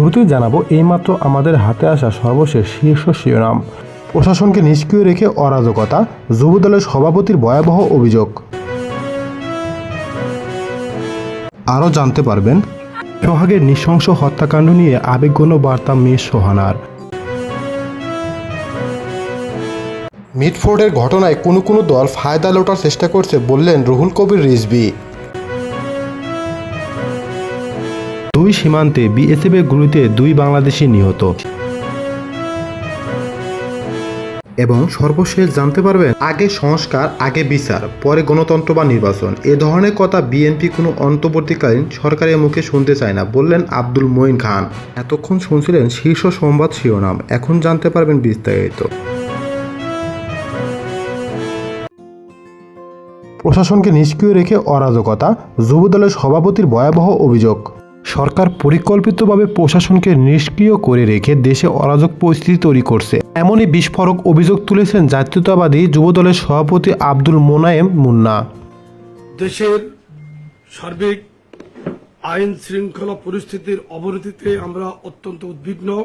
শুরুতেই জানাব, এইমাত্র আমাদের হাতে আসা সর্বশেষ শীর্ষ শিরোনাম। প্রশাসনকে নিষ্ক্রিয় রেখে অরাজকতা, যুবদলের সভাপতির ভয়াবহ অভিযোগ। আরও জানতে পারবেন, সোহাগের নৃশংস হত্যাকাণ্ড নিয়ে আবেগঘন বার্তা মেয়ে সোহানার। মিটফোর্ডের ঘটনায় কোনো কোনো দল ফায়দা লোটার চেষ্টা করছে বললেন রুহুল কবির রিজভি। সীমান্তে বিএসএফের গুলিতে দুই বাংলাদেশি নিহত। এবং সর্বশেষ জানতে পারবেন, আগে সংস্কার, আগে বিচার, পরে গণতন্ত্র বা নির্বাচন। এ ধরনের কথা বিএনপি কোনো অন্তর্বর্তীকালীন সরকারের মুখে শুনতে চায় না, বললেন আব্দুল মঈন খান। এতক্ষণ শুনছিলেন শীর্ষ সংবাদ শিরোনাম, এখন জানতে পারবেন বিস্তারিত। প্রশাসনকে নিষ্ক্রিয় রেখে অরাজকতা, যুবদলের সভাপতির ভয়াবহ অভিযোগ। সরকার পরিকল্পিতভাবে প্রশাসনকে নিষ্ক্রিয় করে রেখে দেশে অরাজক পরিস্থিতি তৈরি করছে। এমনই বিস্ফোরক অভিযোগ তুলেছেন জাতীয়তাবাদী যুবদলের সভাপতি আব্দুল মোনায়েম মুন্না। দেশের সার্বিক আইন শৃঙ্খলা পরিস্থিতির অবনতিতে আমরা অত্যন্ত উদ্বিগ্ন।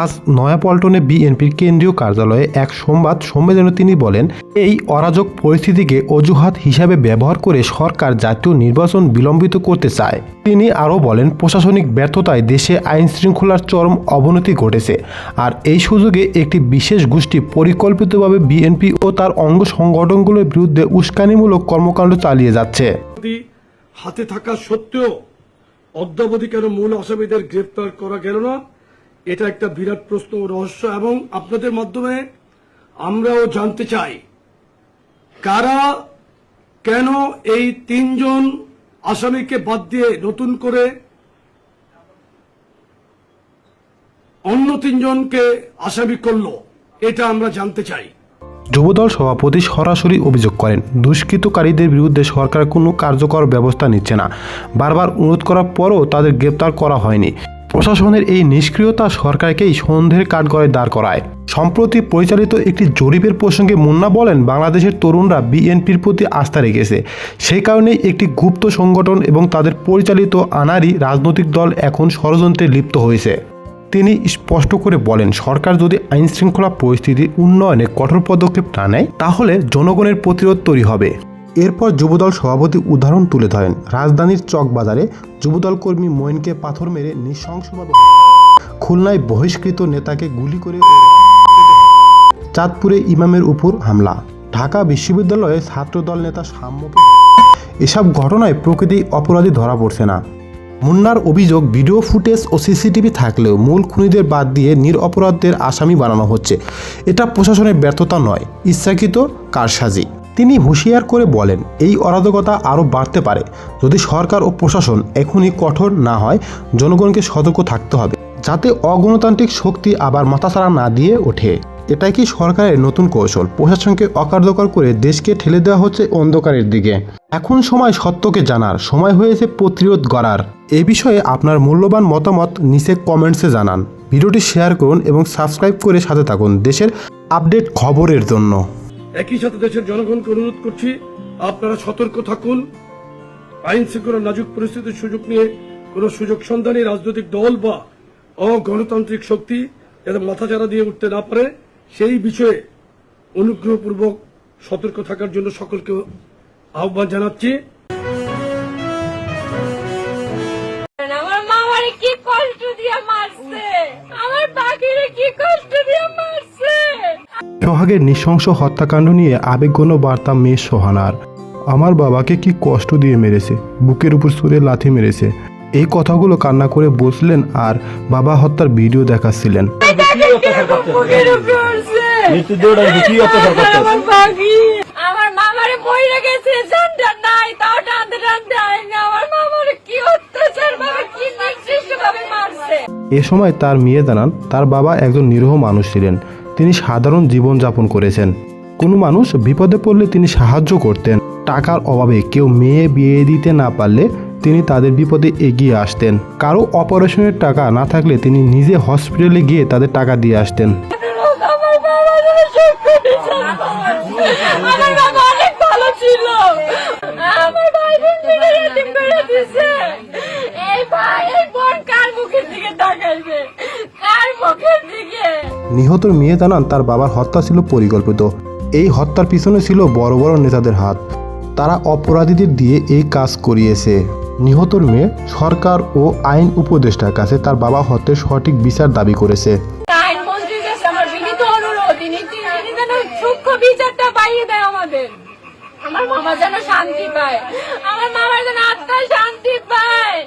আজ নয়াপল্টনে বিএনপির কেন্দ্রীয় কার্যালয়ে এক সংবাদ সম্মেলনে তিনি বলেন, এই অরাজক পরিস্থিতিকে অজুহাত হিসাবে ব্যবহার করে সরকার জাতীয় নির্বাচন বিলম্বিত করতে চায়। তিনি আরও বলেন, প্রশাসনিক ব্যর্থতায় দেশে আইন শৃঙ্খলার চরম অবনতি ঘটেছে আর এই সুযোগে একটি বিশেষ গোষ্ঠী পরিকল্পিতভাবে বিএনপি ও তার অঙ্গ সংগঠনগুলোর বিরুদ্ধে উস্কানিমূলক কর্মকাণ্ড চালিয়ে যাচ্ছে। হাতে থাকা সত্ত্বেও অদ্যাবধি কেন মূল আসামিদের গ্রেপ্তার করা গেল না? এটা একটা বিরাট প্রশ্ন রহস্য এবং আপনাদের মাধ্যমে আমরাও জানতে চাই, কারা, কেন এই তিনজন আসামিকে বাদ দিয়ে নতুন করে অন্য তিনজনকে আসামি করল, এটা আমরা জানতে চাই। যুবদল সভাপতি সরাসরি অভিযোগ করেন, দুষ্কৃতকারীদের বিরুদ্ধে সরকার কোনো কার্যকর ব্যবস্থা নিচ্ছে না। বারবার অনুরোধ করার পরও তাদের গ্রেপ্তার করা হয়নি। প্রশাসনের এই নিষ্ক্রিয়তা সরকারকেই সন্দেহের কাঠগড়ায় দাঁড় করায়। সম্প্রতি পরিচালিত একটি জরিপের প্রসঙ্গে মুন্না বলেন, বাংলাদেশের তরুণরা বিএনপির প্রতি আস্থা রেখেছে। সেই কারণেই একটি গুপ্ত সংগঠন এবং তাদের পরিচালিত আনারি রাজনৈতিক দল এখন ষড়যন্ত্রে লিপ্ত হয়েছে। তিনি স্পষ্ট করে বলেন, সরকার যদি আইন শৃঙ্খলা পরিস্থিতি উন্নয়নে কঠোর পদক্ষেপ না নেয়, তাহলে জনগণের প্রতিরোধ তৈরি হবে। এরপর যুবদল সভাপতি উদাহরণ তুলে ধরেন। রাজধানীর চকবাজারে যুবদল কর্মী মঈনকে পাথর মেরে নৃশংসভাবে খুলনায় বহিষ্কৃত নেতাকে গুলি করে চাঁদপুরে ইমামের উপর হামলা। ঢাকা বিশ্ববিদ্যালয়ে ছাত্রদল নেতা সাম্যকে এসব ঘটনায় প্রকৃতি অপরাধী ধরা পড়ছে না। মুন্নার অভিযোগ, ভিডিও ফুটেজ ও সিসিটিভি থাকলেও মূল খুনিদের বাদ দিয়ে নিরপরাধদের আসামি বানানো হচ্ছে। এটা প্রশাসনের ব্যর্থতা নয়, ইচ্ছাকৃত কারসাজি। তিনি হুঁশিয়ার করে বলেন, এই অরাজকতা আরও বাড়তে পারে। যদি সরকার ও প্রশাসন এখনই কঠোর না হয়, জনগণকে সতর্ক থাকতে হবে, যাতে অগণতান্ত্রিক শক্তি আবার মাথাছাড়া না দিয়ে ওঠে। এটাই কি সরকারের নতুন কৌশল? প্রশাসনকে অকার্যকর করে দেশকে ঠেলে দেওয়া হচ্ছে অন্ধকারের দিকে। এখন সময় সত্যকে জানার, সময় হয়েছে প্রতিরোধ গড়ার। এ বিষয়ে আপনার মূল্যবান মতামত নিচে কমেন্টসে জানান। ভিডিওটি শেয়ার করুন এবং সাবস্ক্রাইব করে সাথে থাকুন দেশের আপডেট খবরের জন্য। একই সাথে দেশের জনগণকে অনুরোধ করছি, আপনারা সতর্ক থাকুন। আইন শৃঙ্খলা নাজুক পরিস্থিতির সুযোগ নিয়ে কোন সুযোগ সন্ধানী রাজনৈতিক দল বা অগণতান্ত্রিক শক্তি যাতে মাথাচাড়া দিয়ে উঠতে না পারে, সেই বিষয়ে অনুগ্রহপূর্বক সতর্ক থাকার জন্য সকলকে আহ্বান জানাচ্ছি। আমার কি কষ্ট দিয়ে মারছে? আমার পাখিরে কি কষ্ট সোহাগের নৃশংস হত্যাকাণ্ড নিয়ে আবেগঘন বার্তা মেয়ে সোহানার। আমার বাবাকে কি কষ্ট দিয়ে মেরেছে বুকের উপর সুরে লাথি মেরেছে। এই কথাগুলো কান্না করে বসলেন আর বাবা হত্যার ভিডিও দেখাচ্ছিলেন। বুকের উপরে উঠছে। মৃত্যুদেহটা ঢুকিয়ে অত্যাচার করতে আমার মামারে বইরে গেছে জানটা নাই তাও টানতে টানতে আইনি। আমার মামারে কি অত্যাচার ভাবে কি নির্দিষ্ট ভাবে মারছে? এ সময় তার মেয়ে জানান তার বাবা একজন নিরীহ মানুষ ছিলেন। তিনি সাধারণ জীবন যাপন করেছেন। কোনো মানুষ বিপদে পড়লে তিনি সাহায্য করতেন। টাকার অভাবে কেউ মেয়ে বিয়ে দিতে না পারলে তিনি তাদের বিপদে এগিয়ে আসতেন। কারও অপারেশনের টাকা না থাকলে তিনি নিজে হসপিটালে গিয়ে তাদের টাকা দিয়ে আসতেন। ছিল। আমার করে দিছে। এই বোন কার মুখের দিকে তাকাইবে? মুখের দিকে? নিহতর মেয়ে জানান তার বাবার হত্যা ছিল পরিকল্পিত। এই হত্যার পিছনে ছিল বড় বড় নেতাদের হাত। তারা অপরাধীদের দিয়ে এই কাজ করিয়েছে। নিহতর মেয়ে সরকার ও আইন উপদেষ্টার কাছে তার বাবা হত্যার সঠিক বিচার দাবি করেছে আইনমন্ত্রীর কাছে আমার বিনীত অনুরোধ তিনি তিনি যেন সূক্ষ্ম বিচারটা পাইয়ে দেয় আমাদের আমার মামা যেন শান্তি পায়। আমার মামার যেন আত্মায় শান্তি পায়।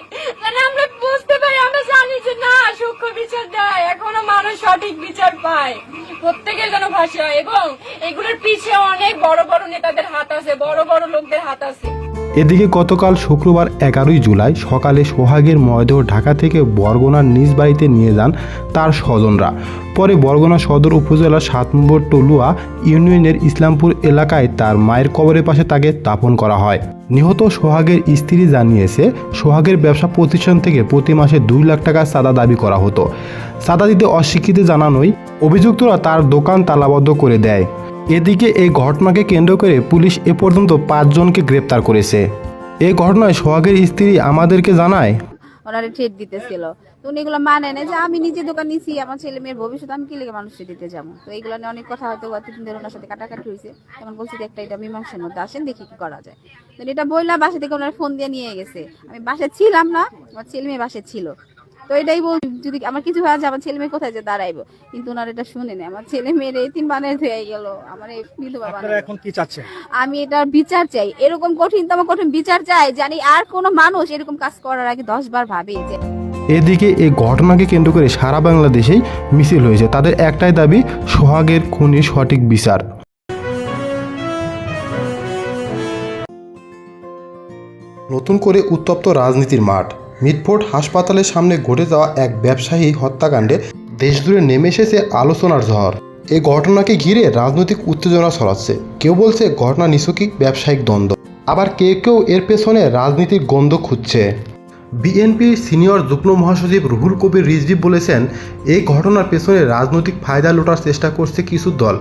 যেন আমরা বুঝতে পারি, আমরা জানি যে না, সূক্ষ্ম বিচার দেয়। এখনও মানুষ সঠিক বিচার পায়। প্রত্যেকের যেন ভাষা হয়। এবং এগুলোর পিছে অনেক বড় বড় নেতাদের হাত আছে, বড় বড় লোকদের হাত আছে। এদিকে গতকাল শুক্রবার এগারোই জুলাই সকালে সোহাগের মরদেহ ঢাকা থেকে বরগুনার নিজ বাড়িতে নিয়ে যান তার স্বজনরা। পরে বরগুনা সদর উপজেলার সাত নম্বর টলুয়া ইউনিয়নের ইসলামপুর এলাকায় তার মায়ের কবরের পাশে তাকে দাপন করা হয়। নিহত সোহাগের স্ত্রী জানিয়েছে, সোহাগের ব্যবসা প্রতিষ্ঠান থেকে প্রতি মাসে দুই লাখ টাকা চাঁদা দাবি করা হতো। চাঁদা দিতে অস্বীকৃতি জানানোই অভিযুক্তরা তার দোকান তালাবদ্ধ করে দেয়। এদিকে এই ঘটনাকে কেন্দ্র করে পুলিশ এ পর্যন্ত পাঁচজনকে গ্রেপ্তার করেছে। এই ঘটনায় সোহাগের স্ত্রী আমাদেরকে জানায় ওনারে ট্রেড দিতেছিল। তো উনি এগুলো মানে না যে আমি নিজে দোকান নিছি, আমার ছেলে মেয়ের ভবিষ্যৎ, আমি কি লেগে মানুষকে দিতে যাব? তো এইগুলো নিয়ে অনেক কথা হয়তো গতদিন ধরে ওনার সাথে কাটাকাটি হয়েছে। তখন বলছি যে একটা এটা মীমাংসার মধ্যে আসেন, দেখি কি করা যায়। তো এটা বললাম, বাসা থেকে ওনার ফোন দিয়ে নিয়ে গেছে। আমি বাসায় ছিলাম না, আমার ছেলে মেয়ে বাসায় ছিল। তো এটাই বল যদি আমার কিছু হয় যে আমার ছেলে মেয়ে কোথায় যে দাঁড়াইবো? কিন্তু ওনার এটা শুনেনি আমার ছেলে মেয়ের এই তিন বানের হয়ে গেল। আমার এই বিধবা এখন কি চাচ্ছেন? আমি এটার বিচার চাই। এরকম কঠিনতম কঠিন বিচার চাই জানি আর কোনো মানুষ এরকম কাজ করার আগে দশ বার ভাবে যে এদিকে এই ঘটনাকে কেন্দ্র করে সারা বাংলাদেশেই মিছিল হয়েছে। তাদের একটাই দাবি সোহাগের খুনির সঠিক বিচার। নতুন করে উত্তপ্ত রাজনীতির মাঠ। মিটফোর্ড হাসপাতালের সামনে ঘটে যাওয়া এক ব্যবসায়ী হত্যাকাণ্ডে দেশজুড়ে নেমে এসেছে আলোচনার ঝড়। এই ঘটনাকে ঘিরে রাজনৈতিক উত্তেজনা ছড়াচ্ছে। কেউ বলছে ঘটনা নিছকই ব্যবসায়িক দ্বন্দ্ব। আবার কেউ কেউ এর পেছনে রাজনীতির গন্ধ খুঁজছে। বিএনপির সিনিয়র যুগ্ম মহাসচিব রুহুল কবির রিজভি বলেছেন, এই ঘটনার পেছনে রাজনৈতিক ফায়দা লোটার চেষ্টা করছে কিছু দল।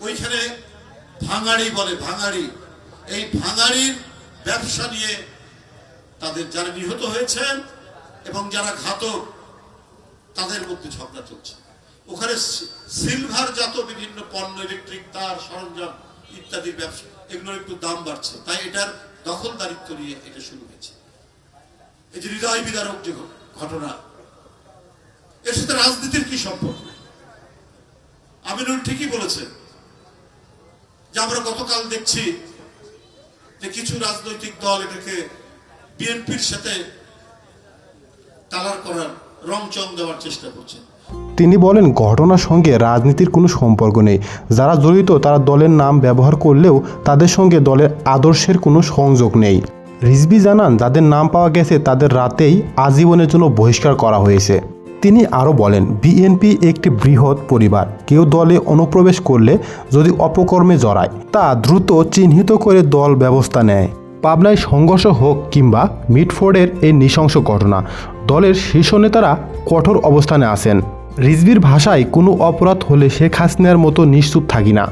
ওইখানে ভাঙাড়ি বলে ভাঙাড়ি। এই ভাঙাড়ির ব্যবসা নিয়ে তাদের যারা নিহত হয়েছেন এবং যারা ঘাতক, তাদের মধ্যে ঝগড়া চলছে। ওখানে সিলভার জাত বিভিন্ন পণ্য ইলেকট্রিক তার, সরঞ্জাম ইত্যাদির ব্যবসা, এগুলোর একটু দাম বাড়ছে। তাই এটার দখলদারিত্ব নিয়ে এটা শুরু হয়েছে। এই যে হৃদয় বিদারক যে ঘটনা, এর সাথে রাজনীতির কি সম্পর্ক? আমিনুল ঠিকই বলেছেন যে আমরা গতকাল দেখছি যে কিছু রাজনৈতিক দল এটাকে বিএনপির সাথে কালার করার রং চং দেওয়ার চেষ্টা করছে। তিনি বলেন, ঘটনার সঙ্গে রাজনীতির কোনো সম্পর্ক নেই। যারা জড়িত, তারা দলের নাম ব্যবহার করলেও তাদের সঙ্গে দলের আদর্শের কোনো সংযোগ নেই। রিজবি জানান, যাদের নাম পাওয়া গেছে তাদের রাতেই আজীবনের জন্য বহিষ্কার করা হয়েছে। তিনি আরও বলেন, বিএনপি একটি বৃহৎ পরিবার। কেউ দলে অনুপ্রবেশ করলে যদি অপকর্মে জড়ায়, তা দ্রুত চিহ্নিত করে দল ব্যবস্থা নেয়। পাবনায় সংঘর্ষ হোক কিংবা মিটফোর্ডের এই নৃশংস ঘটনা, দলের শীর্ষ নেতারা কঠোর অবস্থানে আসেন রিজবির ভাষায় কোনো অপরাধ হলে শেখ হাসিনার মতো নিশ্চুপ থাকি না।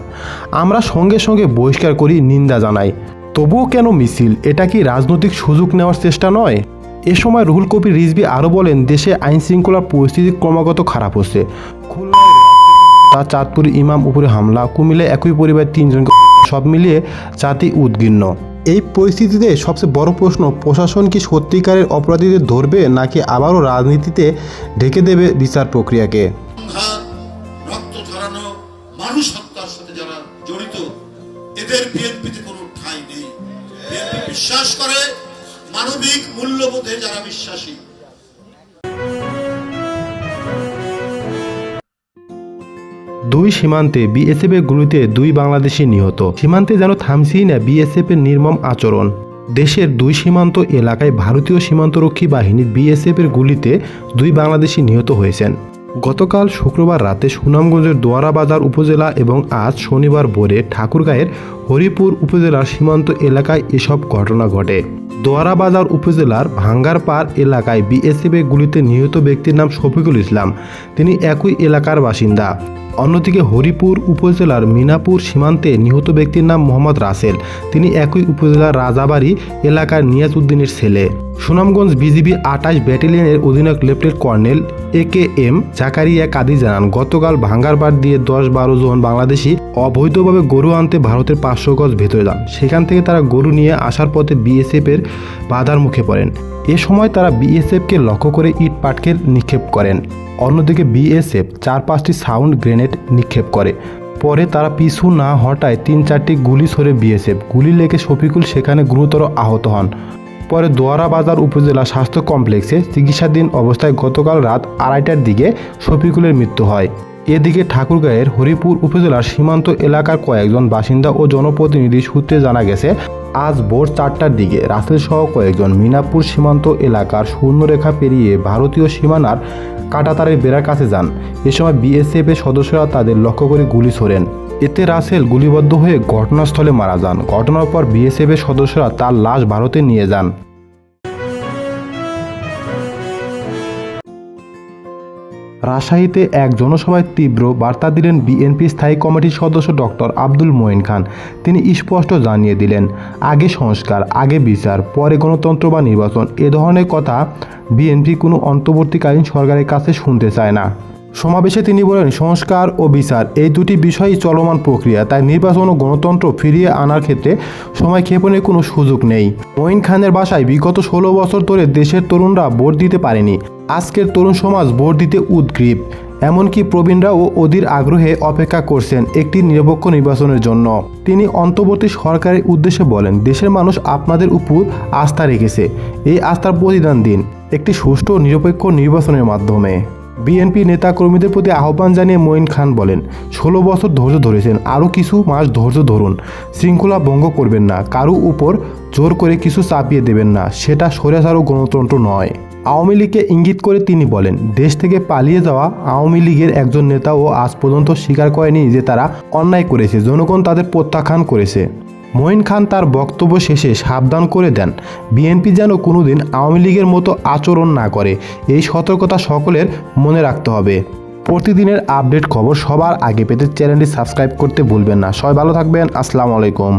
আমরা সঙ্গে সঙ্গে বহিষ্কার করি, নিন্দা জানাই। তবুও কেন মিছিল? এটা কি রাজনৈতিক সুযোগ নেওয়ার চেষ্টা নয়? এ সময় রুহুল কবির রিজবি আরও বলেন, দেশে আইন শৃঙ্খলার পরিস্থিতি ক্রমাগত খারাপ হচ্ছে। তা চাঁদপুর ইমাম উপরে হামলা, কুমিল্লায় একই পরিবার তিনজনকে সব মিলিয়ে জাতি উদ্গিন্ন। এই পরিস্থিতিতে সবচেয়ে বড় প্রশ্ন, প্রশাসন কি সত্যিকারের অপরাধীদের ধরবে, নাকি আবারও রাজনীতিতে ঢেকে দেবে বিচার প্রক্রিয়াকে? দুই সীমান্তে বিএসএফের গুলিতে দুই বাংলাদেশি নিহত। সীমান্তে যেন থামছেই না বিএসএফের নির্মম আচরণ। দেশের দুই সীমান্ত এলাকায় ভারতীয় সীমান্তরক্ষী বাহিনীর বিএসএফের গুলিতে দুই বাংলাদেশি নিহত হয়েছেন। গতকাল শুক্রবার রাতে সুনামগঞ্জের দোয়ারা বাজার উপজেলা এবং আজ শনিবার ভোরে ঠাকুরগাঁয়ের হরিপুর উপজেলার সীমান্ত এলাকায় এসব ঘটনা ঘটে। দোয়ারাবাজার উপজেলার ভাঙ্গারপাড় এলাকায় বিএসএফের গুলিতে নিহত ব্যক্তির নাম শফিকুল ইসলাম। তিনি একই এলাকার বাসিন্দা। অন্যদিকে হরিপুর উপজেলার মিনাপুর সীমান্তে নিহত ব্যক্তির নাম মোহাম্মদ রাসেল। তিনি একই উপজেলার রাজাবাড়ি এলাকার নিয়াজ উদ্দিনের ছেলে। সুনামগঞ্জ বিজিবি আটাশ ব্যাটালিয়নের অধিনায়ক lieutenant colonel A K M Zakaria Kadi জানান, গতকাল ভাঙ্গারপাড় দিয়ে দশ বারো জন বাংলাদেশি অবৈধভাবে গরু আনতে ভারতের পাঁচশো গজ ভেতরে যান। সেখান থেকে তারা গরু নিয়ে আসার পথে বিএসএফের বাধার মুখে পড়েন। এ সময় তারা বিএসএফকে লক্ষ্য করে ইট পাটকেল নিক্ষেপ করেন। অন্যদিকে বিএসএফ চার পাঁচটি সাউন্ড গ্রেনেড নিক্ষেপ করে। পরে তারা পিছু না হটায় তিন চারটি গুলি সরে বিএসএফ। গুলি লেগে শফিকুল সেখানে গুরুতর আহত হন। পরে দোয়ারা বাজার উপজেলা স্বাস্থ্য কমপ্লেক্সে চিকিৎসাধীন অবস্থায় গতকাল রাত আড়াইটার দিকে শফিকুলের মৃত্যু হয়। এদিকে ঠাকুরগাঁয়ের হরিপুর উপজেলার সীমান্ত এলাকার কয়েকজন বাসিন্দা ও জনপ্রতিনিধি সূত্রে জানা গেছে আজ ভোর চারটার দিকে রাসেল সহ কয়েকজন মিনাপুর সীমান্ত এলাকার শূন্যরেখা পেরিয়ে ভারতীয় সীমানার কাটাতারের বেড়ার কাছে যান। এ সময় বিএসএফ এর সদস্যরা তাদের লক্ষ্য করে গুলি ছোড়েন। এতে রাসেল গুলিবদ্ধ হয়ে ঘটনাস্থলে মারা যান। ঘটনার পর বিএসএফ এর সদস্যরা তার লাশ ভারতে নিয়ে যান। রাজশাহীতে এক জনসভায় তীব্র বার্তা দিলেন বিএনপি স্থায়ী কমিটির সদস্য ডক্টর আব্দুল মঈন খান। তিনি স্পষ্ট জানিয়ে দিলেন, আগে সংস্কার, আগে বিচার, পরে গণতন্ত্র বা নির্বাচন, এ ধরনের কথা বিএনপি কোনো অন্তর্বর্তীকালীন সরকারের কাছে শুনতে চায় না। সমাবেশে তিনি বলেন, সংস্কার ও বিচার এই দুটি বিষয়ই চলমান প্রক্রিয়া, তাই নির্বাচন ও গণতন্ত্র ফিরিয়ে আনার ক্ষেত্রে সময় ক্ষেপণের কোনো সুযোগ নেই। মঈন খানের বাসায় বিগত ষোলো বছর ধরে দেশের তরুণরা ভোট দিতে পারেনি। আজকের তরুণ সমাজ ভোট দিতে উদ্গ্রীব। এমনকি প্রবীণরাও অধীর আগ্রহে অপেক্ষা করছেন একটি নিরপেক্ষ নির্বাচনের জন্য। তিনি অন্তর্বর্তী সরকারের উদ্দেশ্যে বলেন, দেশের মানুষ আপনাদের উপর আস্থা রেখেছে। এই আস্থার প্রতিদান দিন একটি সুষ্ঠু নিরপেক্ষ নির্বাচনের মাধ্যমে। বিএনপি নেতাকর্মীদের প্রতি আহ্বান জানিয়ে মঈন খান বলেন, ষোলো বছর ধৈর্য ধরেছেন, আরও কিছু মাস ধৈর্য ধরুন। শৃঙ্খলা ভঙ্গ করবেন না, কারও উপর জোর করে কিছু চাপিয়ে দেবেন না, সেটা স্বৈরাচার ও গণতন্ত্র নয়। আওয়ামী লীগকে ইঙ্গিত করে তিনি বলেন, দেশ থেকে পালিয়ে যাওয়া আওয়ামী লীগের একজন নেতাও আজ পর্যন্ত স্বীকার করেনি যে তারা অন্যায় করেছে। জনগণ তাদের প্রত্যাখ্যান করেছে। মঈন খান তার বক্তব্য শেষে সাবধান করে দেন, বিএনপি যেন কোনোদিন আওয়ামী লীগের মতো আচরণ না করে, এই সতর্কতা সকলের মনে রাখতে হবে। প্রতিদিনের আপডেট খবর সবার আগে পেতে চ্যানেলটি সাবস্ক্রাইব করতে ভুলবেন না। সবাই ভালো থাকবেন। আসসালামু আলাইকুম।